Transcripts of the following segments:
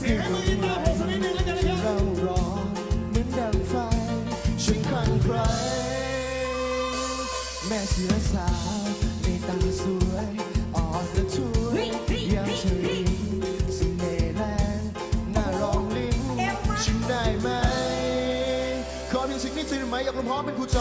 เราร้อนเหมือนดังไฟฉันขังไคล้แม่เสือสาวในตาสวยออนละทวยยามเธอยิ้เน่แรงนารองลิ้นชิมได้ไหมขอเพียงสิ่งนี้จริงไหมอากรู้พร้อมเป็นผู้ใจ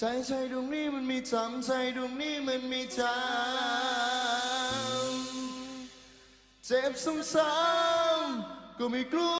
ใจใจดวงนี้มันมีจำใจดวงนี้มันมีจำเจ็บซ้ำๆก็ไม่กลัว